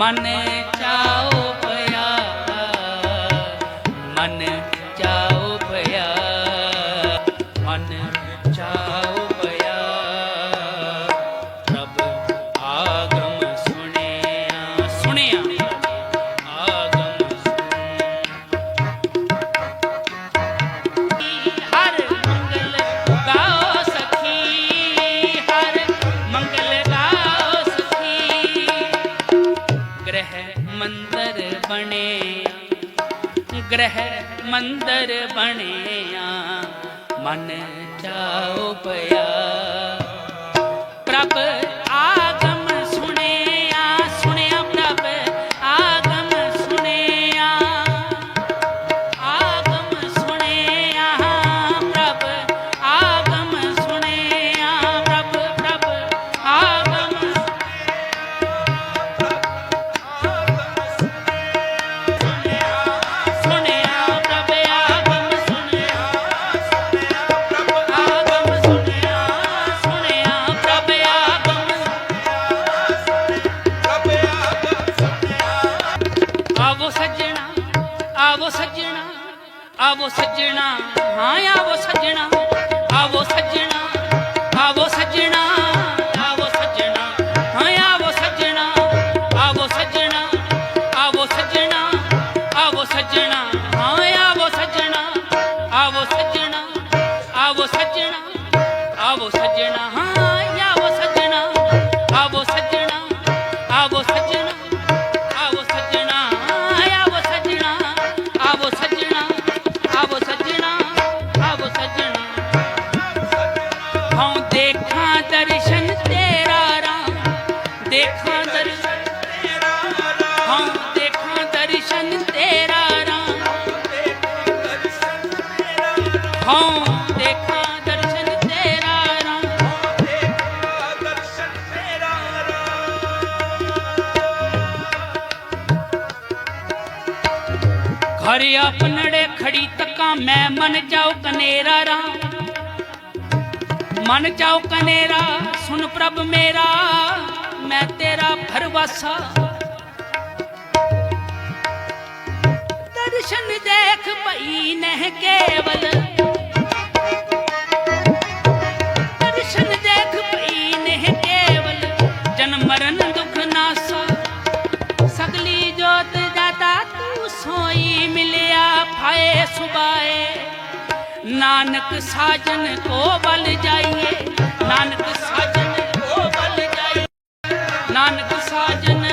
ਮਨ ਚਾਉ ਪਿਆ ਮਨ ਚਾਉ ਪਿਆ ਮਨ ਚਾਉ ਬਣਿਆ। ਗ੍ਰਹਿ ਮੰਦਰ ਬਣਿਆ। ਮਨ ਚਾਉ ਪਿਆ। ਆਵੋ ਸੱਜਣਾ ਆਵੋ ਸੱਜਣਾ ਆਵੋ ਸੱਜਣਾ ਹਾਂ ਆਵੋ ਸੱਜਣਾ ਆਵੋ ਸੱਜਣਾ ਆਵੋ ਸੱਜਣਾ ਆਵੋ ਸੱਜਣਾ ਹਾਂ ਆਵੋ ਸੱਜਣਾ ਆਵੋ ਸੱਜਣਾ ਆਵੋ ਸੱਜਣਾ ਆਵੋ ਸੱਜਣਾ ਹਾਂ ਆਵੋ ਸੱਜਣਾ ਆਵੋ ਸੱਜਣਾ ਆਵੋ ਸੱਜਣਾ ਆਵੋ ਸੱਜਣਾ ਹਾਂ ਹਉ ਦੇਖਾਂ ਦਰਸ਼ਨ ਤੇਰਾ ਰਾਮ। ਦੇਖਾਂ ਦਰਸ਼ਨ ਤੇਰਾ ਹਉ ਦੇਖਾਂ ਦਰਸ਼ਨ ਤੇਰਾ ਰਾਮ। ਹਉ ਦੇਖਾਂ ਦਰਸ਼ਨ ਤੇਰਾ ਰਾਮ। ਘਰ ਆਪਨੜੇ ਖੜੀ ਤੱਕਾਂ ਮੈਂ ਮਨ ਜਾਉ ਕਨੇਰਾ ਰਾਮ। ਮਨ ਜਾਉ ਕਨੇਰਾ ਸੁਣ ਪ੍ਰਭ ਮੇਰਾ ਮੈਂ ਤੇਰਾ ਭਰਵਾਸਾ। ਦਰਸ਼ਨ ਦੇਖ ਭਈ ਨਹਿ ਕੇਵਲ ਨਾਨਕ ਸਾਜਨ ਕੋ ਬਲ ਜਾਈਏ, ਨਾਨਕ ਸਾਜਨ ਕੋ ਬਲ ਜਾਈਏ, ਨਾਨਕ ਸਾਜਨ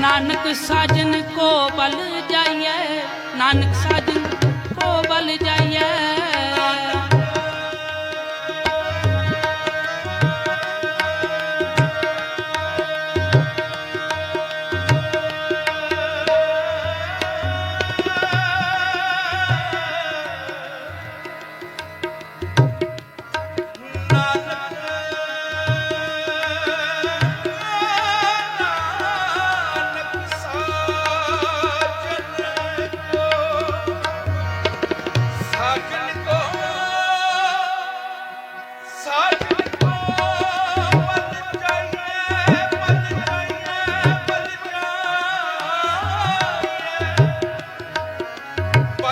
ਨਾਨਕ ਸਾਜਨ ਕੋ ਬਲ ਜਾਈਏ, ਨਾਨਕ ਸਾਜਨ